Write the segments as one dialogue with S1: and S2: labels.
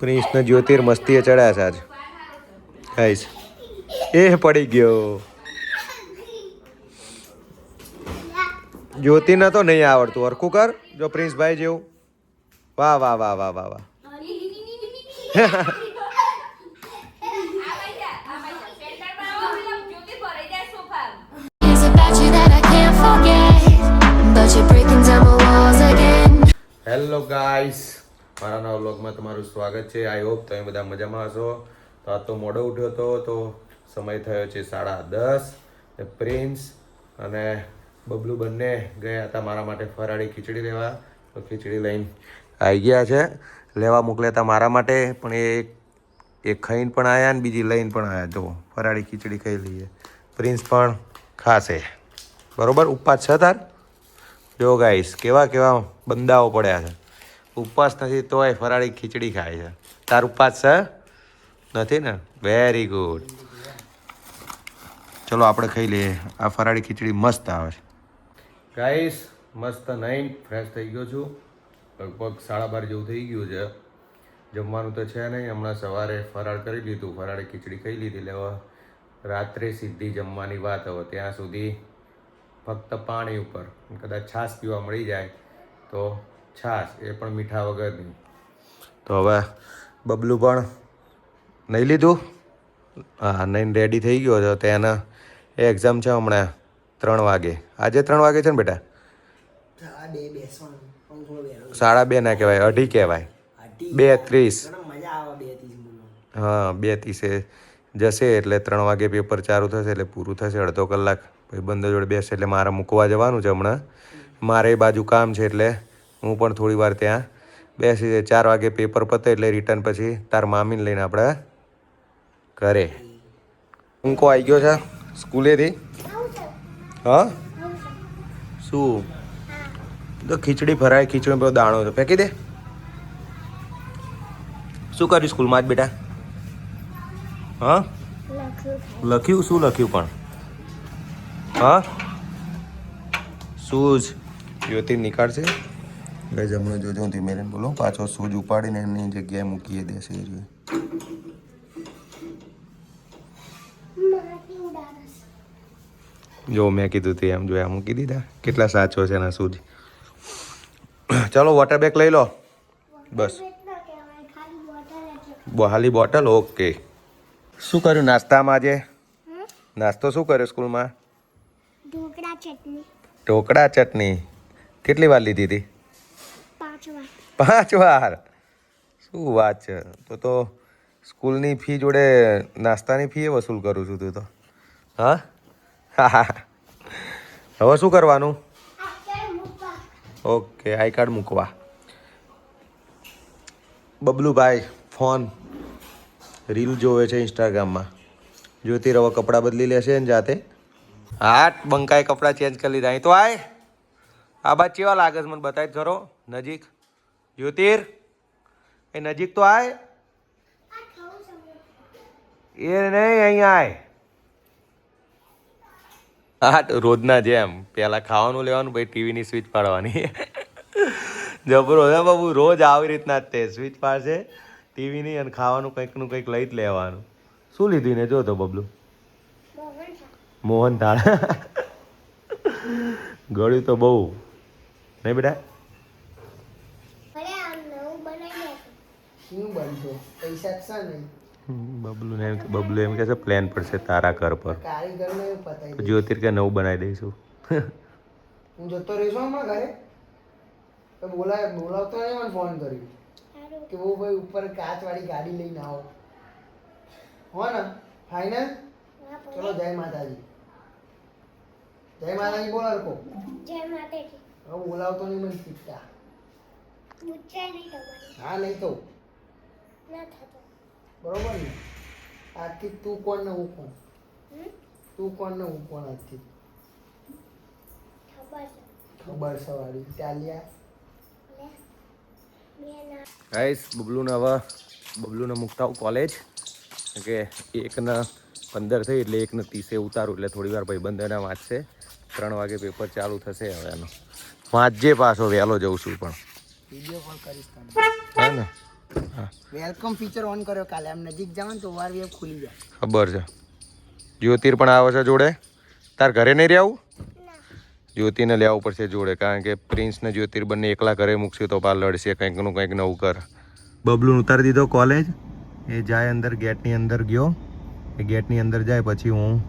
S1: Prince ને જ્યોતિર મસ્તીએ ચડ્યા છે આજ. એ પડી ગયો. જ્યોતિને તો નહીં આવડતું. હરખું કર. જો પ્રિન્સભાઈ જેવું. વાહ વાહ વાહ વાહ વાહ વાહ. હેલો ગાઈસ મારા નવા વ્લોગમાં તમારું સ્વાગત છે. આઈ હોપ તમે બધા મજામાં હશો. તો આ તો મોડો ઉઠ્યો હતો તો સમય થયો છે સાડા દસ. પ્રિન્સ અને બબલુ બંને ગયા હતા મારા માટે ફરાળી ખીચડી લેવા. તો ખીચડી લઈને આવી ગયા છે. લેવા મોકલ્યા હતા મારા માટે, પણ એ એક ખાઈને પણ આવ્યા ને બીજી લઈને પણ આવ્યા જો ફરાળી ખીચડી ખાઈ લઈએ. પ્રિન્સ પણ ખાશે. બરોબર? ઉપવાસ છે તાર? જો ગાઈશ કેવા કેવા બંદાઓ પડ્યા છે. ઉપવાસ નથી, તોય ફરાળી ખીચડી ખાય છે. તાર ઉપવાસ છે? નથી ને? વેરી ગુડ ચલો, આપણે ખાઈ લઈએ. આ ફરાળી ખીચડી મસ્ત આવે છે. ગાઈસ મસ્ત નહીં ફ્રેશ થઈ ગયો છું. લગભગ સાડા બાર જેવું થઈ ગયું છે. જમવાનું તો છે નહીં. હમણાં સવારે ફરાળ કરી લીધું. ફરાળી ખીચડી ખાઈ લીધી. લેવા રાત્રે સીધી જમવાની વાત હવે. ત્યાં સુધી ફક્ત પાણી ઉપર. કદાચ છાશ પીવા મળી જાય તો છાશ, એ પણ મીઠા વગરની. તો હવે બબલું પણ નહીં લીધું. હા, નહીં રેડી થઈ ગયો છે. તો એના, એ એક્ઝામ છે હમણાં ત્રણ વાગે. આજે ત્રણ વાગે છે ને બેટા? સાડા બે ના કહેવાય, અઢી કહેવાય. બે ત્રીસ હા બે ત્રીસે જશે એટલે ત્રણ વાગે પેપર ચાલુ થશે એટલે પૂરું થશે. અડધો કલાક પછી બંધ જોડે બેસે એટલે મારે મૂકવા જવાનું છે હમણાં. મારે એ બાજુ કામ છે એટલે હું પણ થોડી વાર ત્યાં બેસી ચાર વાગે પેપર પતે એટલે રિટર્ન પછી તાર મામીને લઈને આપણે ઘરે. ઊંકો આવી ગયો છે સ્કૂલેથી? હા? શું? તો ખીચડી ફરાય ખીચડી પેલો દાણો છે. ફેંકી દે. શું કર્યું સ્કૂલમાં જ બેટા? હા? લખ્યું શું લખ્યું પણ? હા? શૂઝ જ્યોતિ નીકાળશે? ગઈ હમણાં જોજો ધીમે રહીને બોલો. પાછો શૂઝ ઉપાડીને એમની જગ્યાએ મૂકીએ દેશે એ જો. મેં કીધું તે એમ જોયા મૂકી દીધા. કેટલા સાચો છે એના શૂઝ ચાલો વોટર બેગ લઈ લો. બસ. બહાલી બોટલ ઓકે શું કર્યું નાસ્તામાં આજે? નાસ્તો શું કર્યો સ્કૂલમાં?
S2: ઢોકળા ચટણી.
S1: ઢોકળા ચટણી. કેટલી વાર લીધી હતી?
S2: પાંચ વાર?
S1: શું વાત છે? તો તો સ્કૂલની ફી જોડે નાસ્તાની ફી વસૂલ કરું છું તું તો. હા? હવે શું કરવાનું? ઓકે, આઈ કાર્ડ મૂકવા. બબલુભાઈ, ફોન. રીલ જોવે છે ઇન્સ્ટાગ્રામમાં. જ્યોતિ રવા કપડાં બદલી લેશે ને જાતે. હાટ બંકાએ કપડાં ચેન્જ કરી લીધા. અહીં તો આય. આ બાદ કેવા લાગે છે મને બતાવી ખરો? નજીક. જ્યોતિર એ નજીક તો આય. એ નહીં અહીંયા આય. હા રોજના જેમ. પહેલા ખાવાનું લેવાનું, પછી ટીવીની સ્વિચ પાડવાની. જબરો હે બાબુ, રોજ આવી રીતના જ તે સ્વિચ પાડશે, ટીવીની અને ખાવાનું કંઈકનું કંઈક લઈ જ લેવાનું. શું લીધું ને જો તો બબલું. મોહન થાળ ગળ્યું તો બહુ. નહીં બેટા
S2: અરે આ નવું બનાવી નાખ્યું
S3: શું બનશો? પૈસા જ છે ને.
S1: બબલુ ને એમ બબલુ એમ કે છે પ્લેન પડશે તારા ઘર પર. જ્યોતિર કે નવું બનાવી દઈશું?
S3: હું જતો રહીશું હમણાં ઘરે. તો બોલાય બોલાવતો નહીં મને ફોન કર્યો. કે બહુ ભાઈ ઉપર કાચવાળી ગાડી લઈને આવો. હો ને ફાઇનલ ચલો જય માતાજી. જય માતાજી બોલો હરકો
S2: જય માતાજી.
S3: હવે બોલાવતો નહીં મને
S2: નહીં તમારે.
S3: હા નહીં તો.
S2: ના થતો.
S3: બરોબર ને? આજથી તું કોણ ને હું કોણ તું કોણ ને હું કોણ આજથી
S2: ખબર
S3: વાળી. ચાલ્યા
S1: ગાઈસ બબલુને હવે બબલુને મૂકતા હું કોલેજ કે એકના પંદર થઈ એટલે એકને ત્રીસે ઉતારું એટલે થોડી વાર ભાઈ બંધ એના વાંચશે. ત્રણ વાગે પેપર ચાલુ થશે હવે એનો. વાંચજે પાછો વહેલો જઉં છું પણ.
S3: વીડિયો કોલ કરીશ તમને
S1: હે ને?
S3: વેલકમ ફીચર ઓન કર્યો કાલે. આમ નજીક જાવ તો ઓઆરવીએફ ખુલી જાય.
S1: ખબર છે. જ્યોતિર પણ આવે છે જોડે. તાર ઘરે નહીં રહેવું જ્યોતિને લેવું પડશે જોડે કારણ કે પ્રિન્સ ને જ્યોતિર બંને એકલા ઘરે મૂકશે તો પાર લડશે કંઈકનું કંઈક નવું કર. બબલું ઉતારી દીધો કોલેજ એ જાય અંદર ગેટની અંદર ગયો. એ ગેટની અંદર જાય પછી હું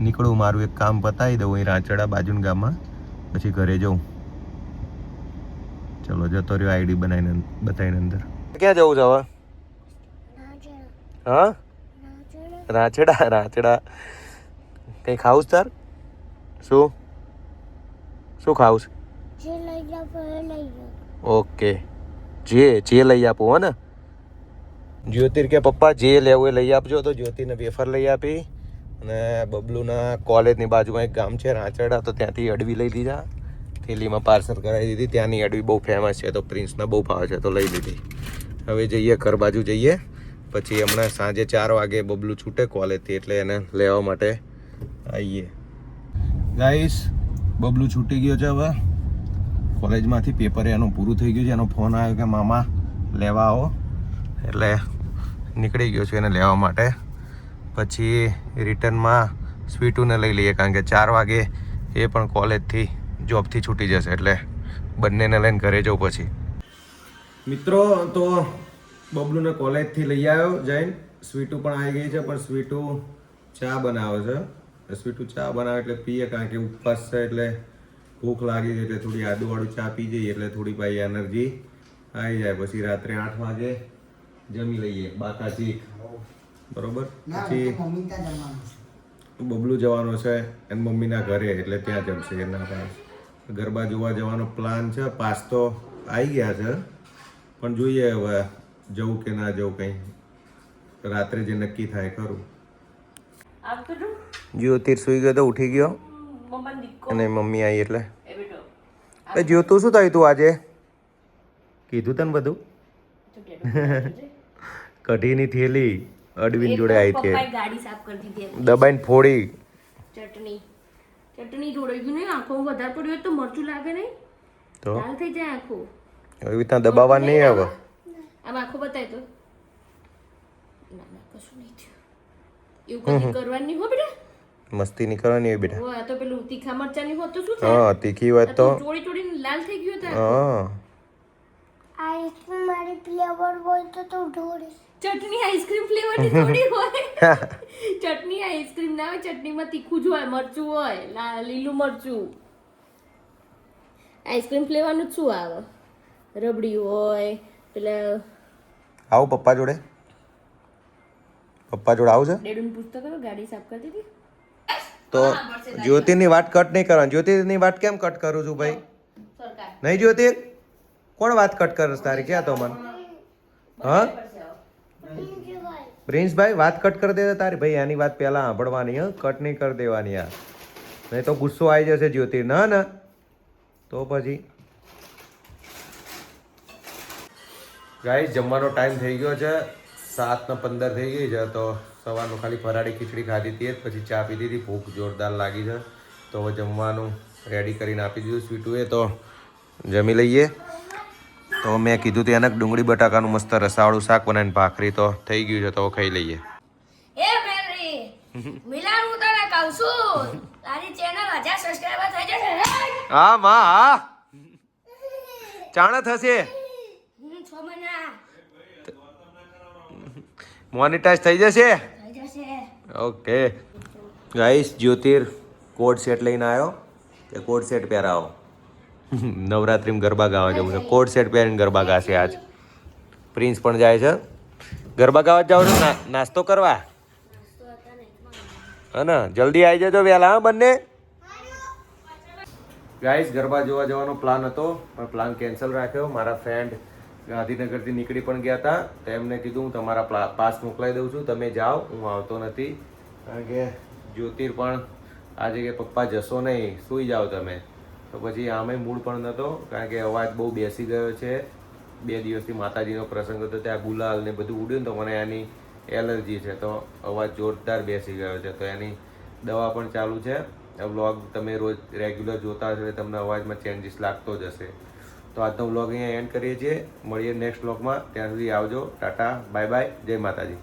S1: નીકળું મારું એક કામ પતાવી દઉં અહીં રાંચડા બાજુના ગામમાં. પછી ઘરે જઉં. ચલો જતો રહ્યો આઈડી બનાવીને બતાવીને અંદર. ક્યાં જવું છે હવે? હા? રાચડા રાંચડા કંઈ ખાવું તાર? શું? શું ખાવું ઓકે. જે જે લઈ આપો હો ને. જ્યોતિર કે પપ્પા જે લેવું એ લઈ આપજો તો જ્યોતિને વેફર લઈ આપી અને બબલુના કોલેજની બાજુમાં એક ગામ છે રાચડા તો ત્યાંથી અડવી લઈ લીધા. થેલીમાં પાર્સલ કરાવી દીધી. ત્યાંની અડવી બહુ ફેમસ છે તો પ્રિન્સને બહુ ભાવે છે તો લઈ લીધી. હવે જઈએ, ઘર બાજુ જઈએ. પછી હમણાં સાંજે ચાર વાગે બબલું છૂટે કોલેજથી, એટલે એને લેવા માટે આવીએ ગાઈસ બબલું છૂટી ગયો છે હવે. કોલેજમાંથી પેપર એનું પૂરું થઈ ગયું છે. એનો ફોન આવ્યો કે, મામા, લેવા આવો. એટલે નીકળી ગયો છું એને લેવા માટે. પછી રિટર્નમાં સ્વીટુને લઈ લઈએ, કારણ કે ચાર વાગે એ પણ કોલેજથી જોબથી છૂટી જશે, એટલે બંનેને લઈને ઘરે જવું પછી. મિત્રો તો બબલુને કોલેજથી લઈ આવ્યો જઈને. સ્વીટુ પણ આવી ગઈ છે પણ સ્વીટુ ચા બનાવે છે. સ્વીટુ ચા બનાવે એટલે પીએ કારણ કે ઉપવાસ છે એટલે ભૂખ લાગી એટલે થોડી આદુવાળું ચા પી જઈએ એટલે થોડી ભાઈ એનર્જી આવી જાય. પછી રાત્રે આઠ વાગે જમી લઈએ બાકાજી. બરોબર? પછી બબલું જવાનો છે એની મમ્મીના ઘરે એટલે ત્યાં જમશે એના પાસે. ગરબા જોવા જવાનો પ્લાન છે પાસ્તો આવી ગયા છે. પણ જોઈએ હવે જવું કે ના જવું કંઈ. રાત્રે જે નક્કી થાય ખરું. જ્યોતિર સુઈ ગયો તો ઉઠી ગયો. અને મમ્મી આવી એટલે. એ જ્યોતું શું થયું તું આજે? કીધું તને બધું? કઢીની થેલી અડવીન જોડે આવી હતી.
S4: પપ્પાએ ગાડી સાફ કરી દીધી હતી.
S1: દબાઈને ફોડી.
S4: ચટણી. ચટણી જોડે ગયું નહીં આંખો વધારે પડ્યું તો મરચું લાગે નહીં.
S1: તો?
S4: લાલ થઈ જાય આંખો.
S1: એવી રીતના દબાવવા નહીં આવે.
S4: આમ આખું બતાય તો. ના ના કશું નહીં થયું. એવું કદી કરવાની નહીં હો બેટા?
S1: મસ્તી નહીં કરવાની હોય બેટા.
S4: હા તો પેલું તીખા મરચા નહીં હોત તો શું થાય?
S1: હા તીખી હોય તો.
S4: ચોડી ચોળી ચોળીને લાલ થઈ ગયું હતા.
S1: હા.
S2: આઈસ્ક્રીમ મારી ફ્લેવર હોય તો તો ઢોળી.
S4: ચટણી આઈસ્ક્રીમ ફ્લેવરની થોડી હોય. ચટણી આઈસ્ક્રીમ ના હોય ચટણીમાં તીખું જ હોય મરચું હોય લા- લીલું મરચું. આઈસ્ક્રીમ ફ્લેવરનું નું શું આવે? રબડી હોય પેલા
S1: આવું પપ્પા જોડે. પપ્પા જોડે આવું છે.
S4: ડેડુને પૂછતો હતો ગાડી સાફ કરી દીધી?
S1: તો જ્યોતિની વાત કટ નહીં કરવાની. જ્યોતિની વાત કેમ કટ કરું છું ભાઈ?
S4: સરકાર.
S1: નહીં જ્યોતિ? કોણ વાત કટ કરે છે તારી? ક્યાં તો મન? હા? પ્રિન્સભાઈ વાત કટ કરી દે તારી. ભાઈ એની વાત પહેલાં સાંભળવાની હા? કટ નહીં કરી દેવાની આ. નહીં તો ગુસ્સો આવી જશે જ્યોતિ. ના ના. તો પછી? ગાઈસ જમવાનો ટાઈમ થઈ ગયો છે. સાતને પંદર થઈ ગઈ છે તો સવારનું ખાલી ફરાળી ખીચડી ખાધી હતી જ પછી ચા પીધી હતી ભૂખ જોરદાર લાગી છે. તો હવે જમવાનું રેડી કરીને આપી દીધું સ્વીટુએ તો જમી લઈએ. તો મેં કીધું હતું એને ડુંગળી બટાકાનું મસ્ત રસાવાળું શાક બનાવીને ભાખરી તો થઈ ગયું છે તો ખાઈ લઈએ.
S4: એ મેરી મિલાન હું તને કહું છું તારી ચેનલ હજાર સબસ્ક્રાઇબર થઈ જશે.
S1: હા માં હા. ચાણા થશે
S4: હમ, છ મહિના
S1: મોનિટાઈઝ થઈ જશે? ઓકે ગાઈસ જ્યોતિર કોડ સેટ લઈને આવ્યો કે કોડ સેટ પહેરાવો. નવરાત્રિમાં ગરબા ગાવા જવું છે. કોડ સેટ પહેરીને ગરબા ગાશે આજ. પ્રિન્સ પણ જાય છે. ગરબા ગાવા જાવ છો નાસ્તો કરવા? હા જલ્દી આવી જજો વહેલા હા બંને. ગાઈસ ગરબા જોવા જવાનો પ્લાન હતો પણ પ્લાન કેન્સલ રાખ્યો. મારા ફ્રેન્ડ ગાંધીનગરથી નીકળી પણ ગયા હતા. તો એમને કીધું, હું તમારા પાસ મોકલાવી દઉં છું. તમે જાઓ, હું આવતો નથી. કારણ કે જ્યોતિર પણ આજે કે પપ્પા જશો નહીં, સૂઈ જાઓ તમે. તો પછી આમે મૂળ પણ નહોતો કારણ કે અવાજ બહુ બેસી ગયો છે. બે દિવસથી માતાજીનો પ્રસંગ હતો, ત્યાં ગુલાલ ને બધું ઉડ્યું ને તો મને એની એલર્જી છે. તો અવાજ જોરદાર બેસી ગયો છે. તો એની દવા પણ ચાલુ છે. વ્લોગ તમે રોજ રેગ્યુલર જોતા હશો તમને અવાજમાં ચેન્જીસ લાગતો જ હશે. તો આજનો વ્લોગ અહીંયા એન્ડ કરીએ છીએ. મળીએ નેક્સ્ટ વ્લોગમાં ત્યાં સુધી આવજો. ટાટા. બાય બાય જય માતાજી.